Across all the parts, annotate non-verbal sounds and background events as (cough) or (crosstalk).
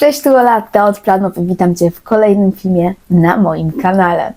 Cześć, tu Ola, ta od planów i witam Cię w kolejnym filmie na moim kanale.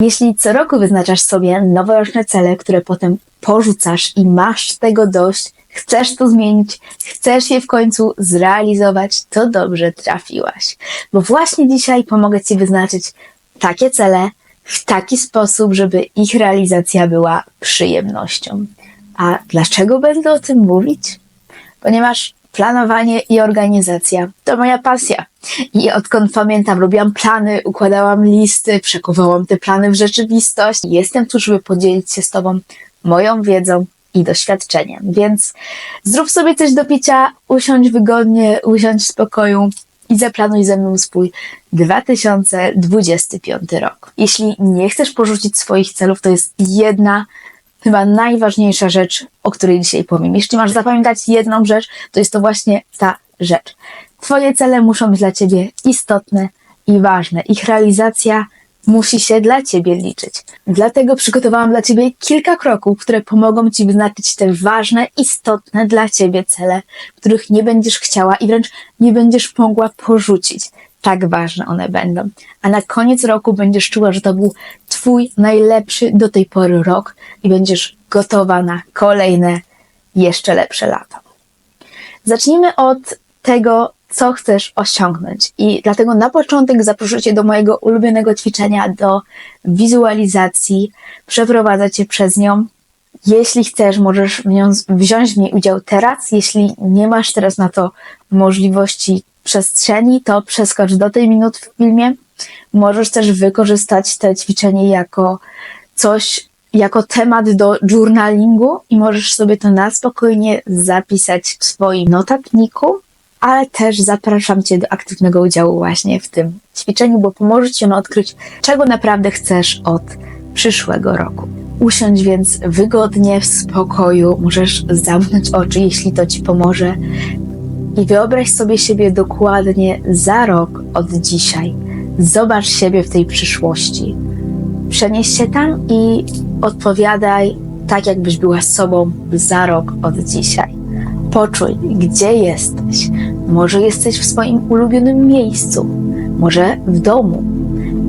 Jeśli co roku wyznaczasz sobie noworoczne cele, które potem porzucasz i masz tego dość, chcesz to zmienić, chcesz je w końcu zrealizować, to dobrze trafiłaś. Bo właśnie dzisiaj pomogę Ci wyznaczyć takie cele w taki sposób, żeby ich realizacja była przyjemnością. A dlaczego będę o tym mówić? Ponieważ planowanie i organizacja to moja pasja. I odkąd pamiętam, robiłam plany, układałam listy, przekuwałam te plany w rzeczywistość. Jestem tu, żeby podzielić się z Tobą moją wiedzą i doświadczeniem. Więc zrób sobie coś do picia, usiądź wygodnie, usiądź w spokoju i zaplanuj ze mną swój 2025 rok. Jeśli nie chcesz porzucić swoich celów, to jest jedna chyba najważniejsza rzecz, o której dzisiaj powiem. Jeśli masz zapamiętać jedną rzecz, to jest to właśnie ta rzecz. Twoje cele muszą być dla Ciebie istotne i ważne. Ich realizacja musi się dla Ciebie liczyć. Dlatego przygotowałam dla Ciebie kilka kroków, które pomogą Ci wyznaczyć te ważne, istotne dla Ciebie cele, których nie będziesz chciała i wręcz nie będziesz mogła porzucić. Tak ważne one będą. A na koniec roku będziesz czuła, że to był Twój najlepszy do tej pory rok i będziesz gotowa na kolejne, jeszcze lepsze lata. Zacznijmy od tego, co chcesz osiągnąć. I dlatego na początek zaproszę Cię do mojego ulubionego ćwiczenia, do wizualizacji. Przeprowadzę Cię przez nią. Jeśli chcesz, możesz wziąć w niej udział teraz. Jeśli nie masz teraz na to możliwości przestrzeni, to przeskocz do tej minuty w filmie. Możesz też wykorzystać te ćwiczenie jako coś, jako temat do journalingu i możesz sobie to na spokojnie zapisać w swoim notatniku, ale też zapraszam Cię do aktywnego udziału właśnie w tym ćwiczeniu, bo pomoże Ci ono odkryć, czego naprawdę chcesz od przyszłego roku. Usiądź więc wygodnie, w spokoju, możesz zamknąć oczy, jeśli to Ci pomoże i wyobraź sobie siebie dokładnie za rok od dzisiaj. Zobacz siebie w tej przyszłości. Przenieś się tam i odpowiadaj tak, jakbyś była sobą za rok od dzisiaj. Poczuj, gdzie jesteś. Może jesteś w swoim ulubionym miejscu, może w domu,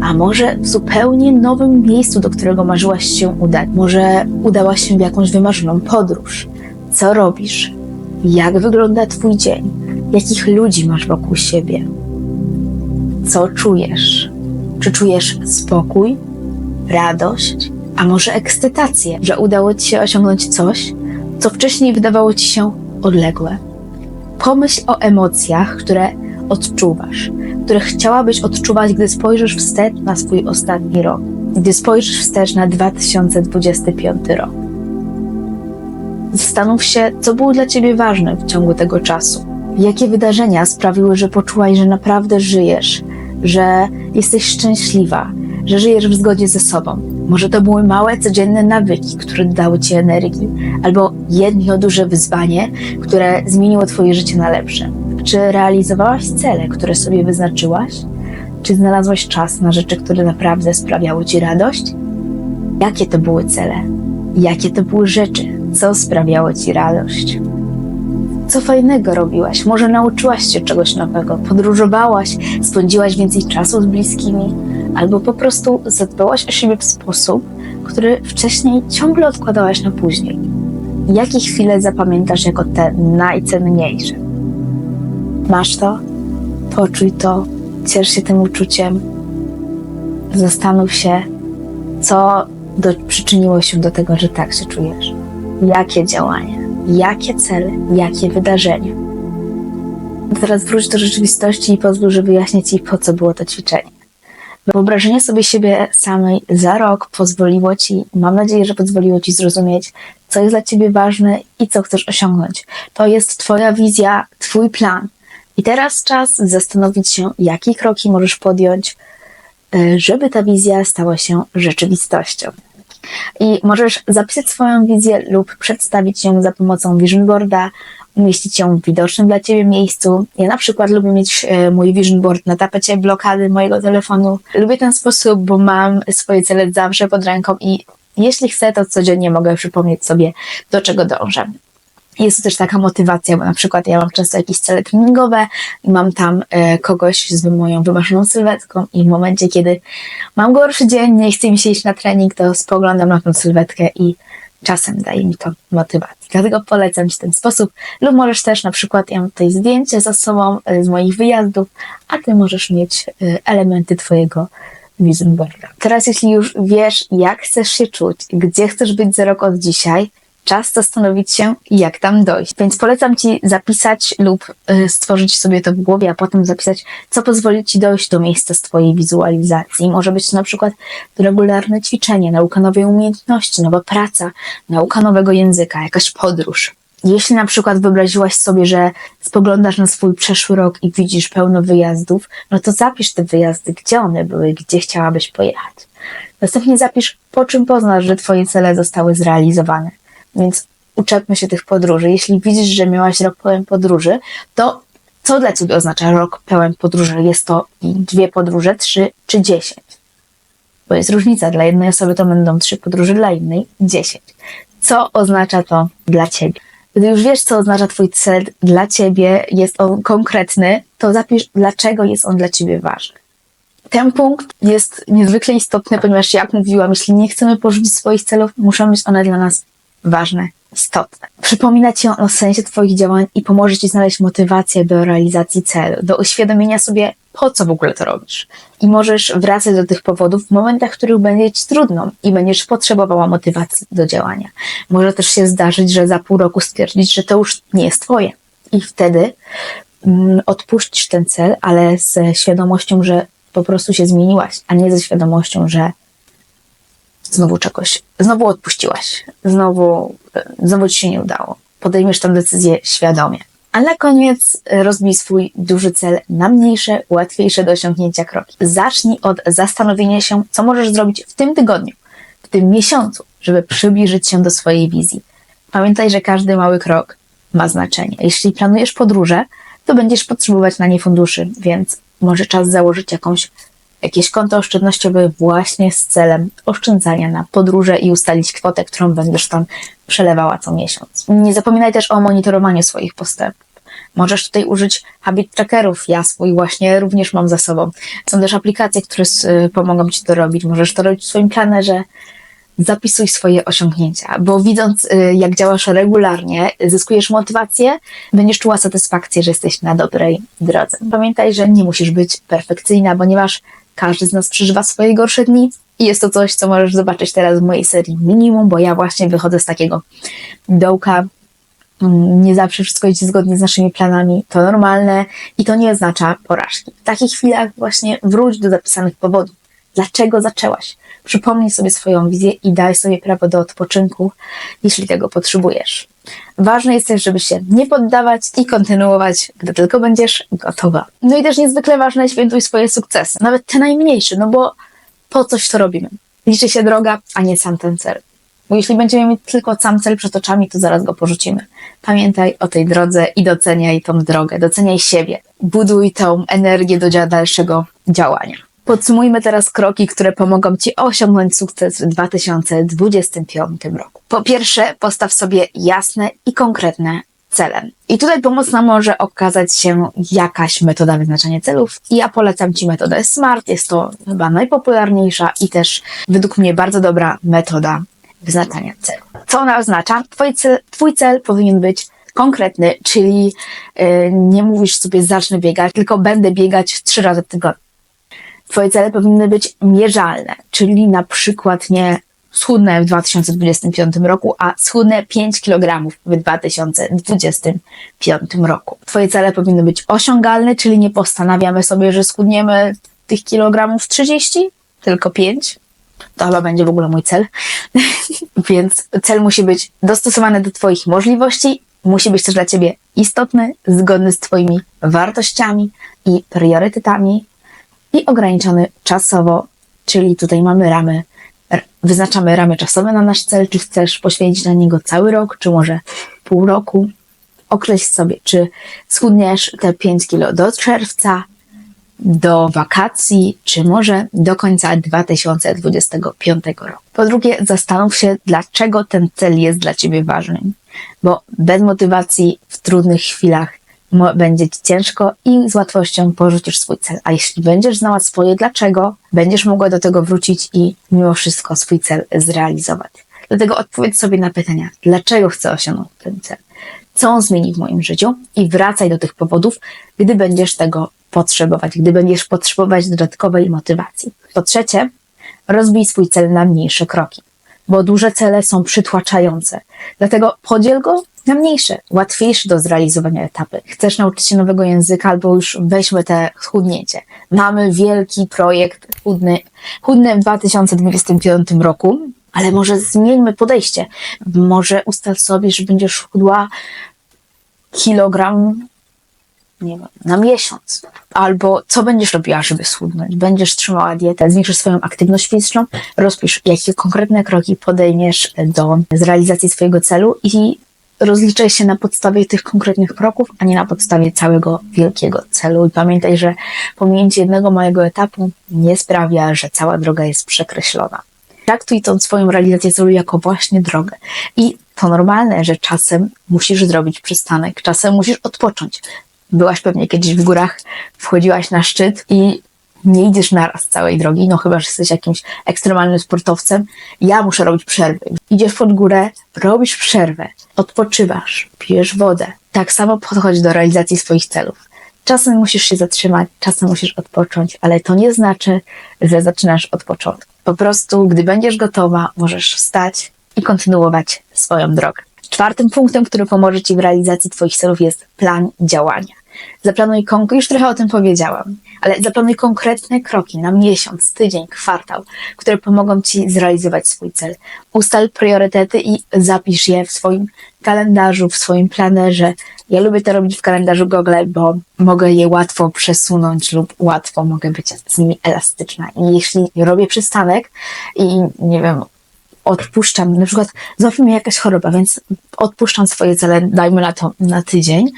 a może w zupełnie nowym miejscu, do którego marzyłaś się udać. Może udałaś się w jakąś wymarzoną podróż. Co robisz? Jak wygląda Twój dzień? Jakich ludzi masz wokół siebie? Co czujesz? Czy czujesz spokój, radość, a może ekscytację, że udało Ci się osiągnąć coś, co wcześniej wydawało Ci się odległe? Pomyśl o emocjach, które odczuwasz, które chciałabyś odczuwać, gdy spojrzysz wstecz na swój ostatni rok, gdy spojrzysz wstecz na 2025 rok. Zastanów się, co było dla Ciebie ważne w ciągu tego czasu. Jakie wydarzenia sprawiły, że poczułaś, że naprawdę żyjesz, że jesteś szczęśliwa, że żyjesz w zgodzie ze sobą. Może to były małe, codzienne nawyki, które dały Ci energii, albo jedno duże wyzwanie, które zmieniło Twoje życie na lepsze. Czy realizowałaś cele, które sobie wyznaczyłaś? Czy znalazłaś czas na rzeczy, które naprawdę sprawiały Ci radość? Jakie to były cele? Jakie to były rzeczy? Co sprawiało Ci radość? Co fajnego robiłaś? Może nauczyłaś się czegoś nowego, podróżowałaś, spędziłaś więcej czasu z bliskimi, albo po prostu zadbałaś o siebie w sposób, który wcześniej ciągle odkładałaś na później. Jakie chwile zapamiętasz jako te najcenniejsze? Masz to? Poczuj to, ciesz się tym uczuciem. Zastanów się, co do, przyczyniło się do tego, że tak się czujesz. Jakie działania, jakie cele, jakie wydarzenia. Teraz wróć do rzeczywistości i pozwól, że wyjaśnię Ci, po co było to ćwiczenie. Wyobrażenie sobie siebie samej za rok pozwoliło Ci, mam nadzieję, że pozwoliło Ci zrozumieć, co jest dla Ciebie ważne i co chcesz osiągnąć. To jest Twoja wizja, Twój plan. I teraz czas zastanowić się, jakie kroki możesz podjąć, y, żeby ta wizja stała się rzeczywistością. I możesz zapisać swoją wizję lub przedstawić ją za pomocą vision boarda, umieścić ją w widocznym dla Ciebie miejscu. Ja na przykład lubię mieć e, mój vision board na tapecie blokady mojego telefonu. Lubię ten sposób, bo mam swoje cele zawsze pod ręką i jeśli chcę, to codziennie mogę przypomnieć sobie, do czego dążę. Jest to też taka motywacja, bo na przykład ja mam często jakieś cele treningowe i mam tam e, kogoś z moją wymarzoną sylwetką i w momencie, kiedy mam gorszy dzień, nie chce mi się iść na trening, to spoglądam na tą sylwetkę i czasem daje mi to motywację. Dlatego polecam Ci ten sposób. Lub możesz też na przykład, ja mam tutaj zdjęcie za sobą e, z moich wyjazdów, a Ty możesz mieć e, elementy Twojego vision boarda. Teraz jeśli już wiesz, jak chcesz się czuć, gdzie chcesz być za rok od dzisiaj, czas zastanowić się, jak tam dojść. Więc polecam Ci zapisać lub y, stworzyć sobie to w głowie, a potem zapisać, co pozwoli Ci dojść do miejsca z Twojej wizualizacji. Może być to na przykład regularne ćwiczenie, nauka nowej umiejętności, nowa praca, nauka nowego języka, jakaś podróż. Jeśli na przykład wyobraziłaś sobie, że spoglądasz na swój przeszły rok i widzisz pełno wyjazdów, no to zapisz te wyjazdy, gdzie one były, gdzie chciałabyś pojechać. Następnie zapisz, po czym poznasz, że Twoje cele zostały zrealizowane. Więc uczepmy się tych podróży. Jeśli widzisz, że miałaś rok pełen podróży, to co dla Ciebie oznacza rok pełen podróży? Jest to dwie podróże, trzy czy dziesięć? Bo jest różnica. Dla jednej osoby to będą trzy podróże, dla innej dziesięć. Co oznacza to dla Ciebie? Gdy już wiesz, co oznacza Twój cel dla Ciebie, jest on konkretny, to zapisz, dlaczego jest on dla Ciebie ważny. Ten punkt jest niezwykle istotny, ponieważ jak mówiłam, jeśli nie chcemy porzucić swoich celów, muszą być one dla nas ważne, istotne. Przypomina Ci o sensie Twoich działań i pomoże Ci znaleźć motywację do realizacji celu, do uświadomienia sobie, po co w ogóle to robisz. I możesz wracać do tych powodów w momentach, w których będzie Ci trudno i będziesz potrzebowała motywacji do działania. Może też się zdarzyć, że za pół roku stwierdzić, że to już nie jest Twoje. I wtedy mm, odpuścisz ten cel, ale ze świadomością, że po prostu się zmieniłaś, a nie ze świadomością, że znowu czegoś, znowu odpuściłaś, znowu, znowu ci się nie udało. Podejmiesz tę decyzję świadomie. A na koniec rozbij swój duży cel na mniejsze, łatwiejsze do osiągnięcia kroki. Zacznij od zastanowienia się, co możesz zrobić w tym tygodniu, w tym miesiącu, żeby przybliżyć się do swojej wizji. Pamiętaj, że każdy mały krok ma znaczenie. Jeśli planujesz podróże, to będziesz potrzebować na nie funduszy, więc może czas założyć jakąś jakieś konto oszczędnościowe właśnie z celem oszczędzania na podróże i ustalić kwotę, którą będziesz tam przelewała co miesiąc. Nie zapominaj też o monitorowaniu swoich postępów. Możesz tutaj użyć habit trackerów. Ja swój właśnie również mam za sobą. Są też aplikacje, które pomogą Ci to robić. Możesz to robić w swoim planerze. Zapisuj swoje osiągnięcia, bo widząc, y, jak działasz regularnie, zyskujesz motywację, będziesz czuła satysfakcję, że jesteś na dobrej drodze. Pamiętaj, że nie musisz być perfekcyjna, ponieważ każdy z nas przeżywa swoje gorsze dni i jest to coś, co możesz zobaczyć teraz w mojej serii Minimum, bo ja właśnie wychodzę z takiego dołka. Mm, nie zawsze wszystko idzie zgodnie z naszymi planami, to normalne i to nie oznacza porażki. W takich chwilach właśnie wróć do zapisanych powodów. Dlaczego zaczęłaś? Przypomnij sobie swoją wizję i daj sobie prawo do odpoczynku, jeśli tego potrzebujesz. Ważne jest też, żeby się nie poddawać i kontynuować, gdy tylko będziesz gotowa. No i też niezwykle ważne świętuj swoje sukcesy, nawet te najmniejsze, no bo po coś to robimy. Liczy się droga, a nie sam ten cel. Bo jeśli będziemy mieć tylko sam cel przed oczami, to zaraz go porzucimy. Pamiętaj o tej drodze i doceniaj tą drogę, doceniaj siebie. Buduj tą energię do dalszego działania. Podsumujmy teraz kroki, które pomogą Ci osiągnąć sukces w 2025 roku. Po pierwsze, postaw sobie jasne i konkretne cele. I tutaj pomocna może okazać się jakaś metoda wyznaczania celów. Ja polecam Ci metodę SMART. Jest to chyba najpopularniejsza i też według mnie bardzo dobra metoda wyznaczania celu. Co ona oznacza? Twój cel, twój cel powinien być konkretny, czyli yy, nie mówisz sobie zacznę biegać, tylko będę biegać trzy razy w tygodniu. Twoje cele powinny być mierzalne, czyli na przykład nie schudnę w 2025 roku, a schudnę 5 kg w 2025 roku. Twoje cele powinny być osiągalne, czyli nie postanawiamy sobie, że schudniemy tych kilogramów 30, tylko 5. To chyba będzie w ogóle mój cel. (laughs) Więc cel musi być dostosowany do Twoich możliwości, musi być też dla Ciebie istotny, zgodny z Twoimi wartościami i priorytetami i ograniczony czasowo, czyli tutaj mamy ramy, wyznaczamy ramy czasowe na nasz cel, czy chcesz poświęcić na niego cały rok, czy może pół roku. Określ sobie, czy schudniesz te 5 kilo do czerwca, do wakacji, czy może do końca 2025 roku. Po drugie, zastanów się, dlaczego ten cel jest dla Ciebie ważny, bo bez motywacji w trudnych chwilach będzie Ci ciężko i z łatwością porzucisz swój cel. A jeśli będziesz znała swoje dlaczego, będziesz mogła do tego wrócić i mimo wszystko swój cel zrealizować. Dlatego odpowiedz sobie na pytania, dlaczego chcę osiągnąć ten cel, co on zmieni w moim życiu i wracaj do tych powodów, gdy będziesz tego potrzebować, gdy będziesz potrzebować dodatkowej motywacji. Po trzecie, rozbij swój cel na mniejsze kroki, bo duże cele są przytłaczające. Dlatego podziel go na mniejsze, łatwiejsze do zrealizowania etapy. Chcesz nauczyć się nowego języka albo już weźmy te schudnięcie. Mamy wielki projekt chudny, chudny w 2025 roku, ale może zmieńmy podejście. Może ustal sobie, że będziesz chudła kilogram nie wiem, na miesiąc. Albo co będziesz robiła, żeby schudnąć? Będziesz trzymała dietę, zwiększysz swoją aktywność fizyczną, rozpisz, jakie konkretne kroki podejmiesz do zrealizacji swojego celu i rozliczaj się na podstawie tych konkretnych kroków, a nie na podstawie całego wielkiego celu. I pamiętaj, że pominięcie jednego małego etapu nie sprawia, że cała droga jest przekreślona. Traktuj tą swoją realizację celu jako właśnie drogę. I to normalne, że czasem musisz zrobić przystanek, czasem musisz odpocząć. Byłaś pewnie kiedyś w górach, wchodziłaś na szczyt i nie idziesz naraz całej drogi, no chyba, że jesteś jakimś ekstremalnym sportowcem. Ja muszę robić przerwy. Idziesz pod górę, robisz przerwę, odpoczywasz, pijesz wodę. Tak samo podchodź do realizacji swoich celów. Czasem musisz się zatrzymać, czasem musisz odpocząć, ale to nie znaczy, że zaczynasz od początku. Po prostu, gdy będziesz gotowa, możesz wstać i kontynuować swoją drogę. Czwartym punktem, który pomoże Ci w realizacji Twoich celów jest plan działania. Zaplanuj konkretnie, już trochę o tym powiedziałam, ale zaplanuj konkretne kroki na miesiąc, tydzień, kwartał, które pomogą Ci zrealizować swój cel. Ustal priorytety i zapisz je w swoim kalendarzu, w swoim planerze. Ja lubię to robić w kalendarzu Google, bo mogę je łatwo przesunąć lub łatwo mogę być z nimi elastyczna. I jeśli robię przystanek i nie wiem, odpuszczam, na przykład złapie mnie jakaś choroba, więc odpuszczam swoje cele, dajmy na to na tydzień,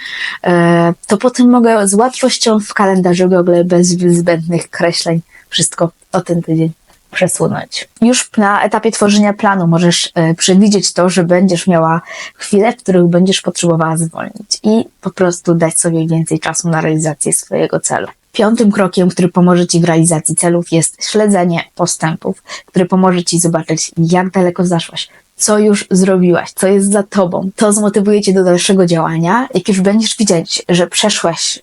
e, to potem mogę z łatwością w kalendarzu Google bez zbędnych kreśleń wszystko o ten tydzień przesunąć. Już na etapie tworzenia planu możesz e, przewidzieć to, że będziesz miała chwile, w których będziesz potrzebowała zwolnić i po prostu dać sobie więcej czasu na realizację swojego celu. Piątym krokiem, który pomoże Ci w realizacji celów jest śledzenie postępów, który pomoże Ci zobaczyć, jak daleko zaszłaś, co już zrobiłaś, co jest za Tobą. To zmotywuje Cię do dalszego działania. Jak już będziesz widzieć, że przeszłaś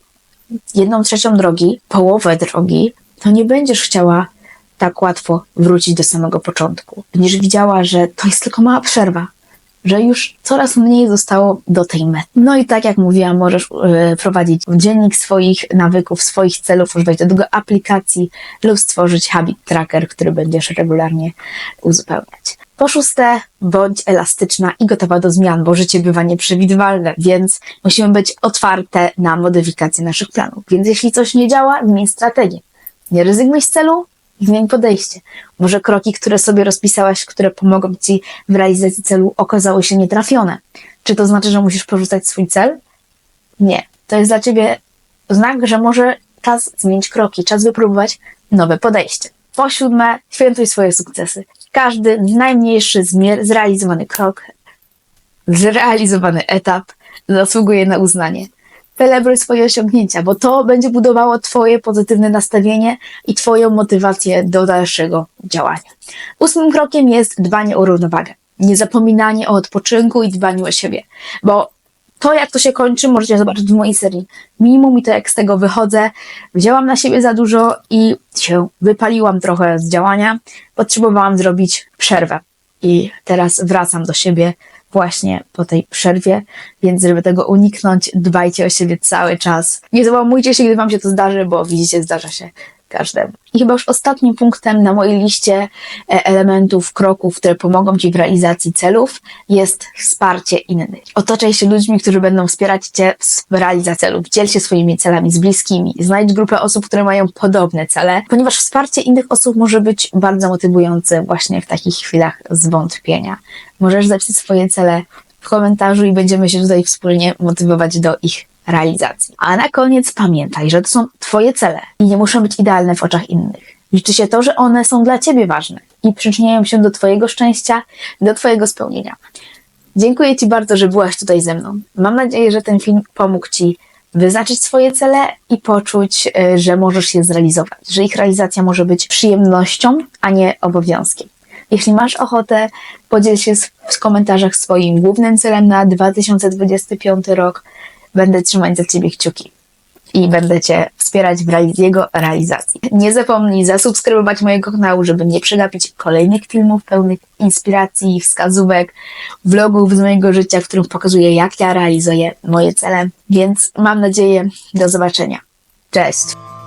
jedną trzecią drogi, połowę drogi, to nie będziesz chciała tak łatwo wrócić do samego początku. Będziesz widziała, że to jest tylko mała przerwa, że już coraz mniej zostało do tej mety. No i tak jak mówiłam, możesz yy, prowadzić dziennik swoich nawyków, swoich celów, używać do tego aplikacji lub stworzyć habit tracker, który będziesz regularnie uzupełniać. Po szóste, bądź elastyczna i gotowa do zmian, bo życie bywa nieprzewidywalne, więc musimy być otwarte na modyfikację naszych planów. Więc jeśli coś nie działa, zmień strategię. Nie rezygnuj z celu, zmień podejście. Może kroki, które sobie rozpisałaś, które pomogą Ci w realizacji celu, okazały się nietrafione. Czy to znaczy, że musisz porzucać swój cel? Nie. To jest dla Ciebie znak, że może czas zmienić kroki, czas wypróbować nowe podejście. Po siódme, świętuj swoje sukcesy. Każdy najmniejszy zrealizowany krok, zrealizowany etap zasługuje na uznanie celebruj swoje osiągnięcia, bo to będzie budowało Twoje pozytywne nastawienie i Twoją motywację do dalszego działania. Ósmym krokiem jest dbanie o równowagę. Niezapominanie o odpoczynku i dbaniu o siebie, bo to, jak to się kończy, możecie zobaczyć w mojej serii. Minimum i to, jak z tego wychodzę. Wzięłam na siebie za dużo i się wypaliłam trochę z działania. Potrzebowałam zrobić przerwę. I teraz wracam do siebie właśnie po tej przerwie, więc żeby tego uniknąć, dbajcie o siebie cały czas. Nie załamujcie się, gdy wam się to zdarzy, bo widzicie, zdarza się każdemu. I chyba już ostatnim punktem na mojej liście e, elementów, kroków, które pomogą Ci w realizacji celów, jest wsparcie innych. Otaczaj się ludźmi, którzy będą wspierać Cię w realizacji celów. Dziel się swoimi celami z bliskimi. Znajdź grupę osób, które mają podobne cele, ponieważ wsparcie innych osób może być bardzo motywujące właśnie w takich chwilach zwątpienia. Możesz zapisać swoje cele w komentarzu i będziemy się tutaj wspólnie motywować do ich realizacji. A na koniec pamiętaj, że to są Twoje cele i nie muszą być idealne w oczach innych. Liczy się to, że one są dla Ciebie ważne i przyczyniają się do Twojego szczęścia, do Twojego spełnienia. Dziękuję Ci bardzo, że byłaś tutaj ze mną. Mam nadzieję, że ten film pomógł Ci wyznaczyć swoje cele i poczuć, y, że możesz je zrealizować, że ich realizacja może być przyjemnością, a nie obowiązkiem. Jeśli masz ochotę, podziel się w komentarzach swoim głównym celem na 2025 rok. Będę trzymać za Ciebie kciuki i będę Cię wspierać w jego realizacji. Nie zapomnij zasubskrybować mojego kanału, żeby nie przegapić kolejnych filmów pełnych inspiracji, wskazówek, vlogów z mojego życia, w których pokazuję, jak ja realizuję moje cele. Więc mam nadzieję, do zobaczenia. Cześć!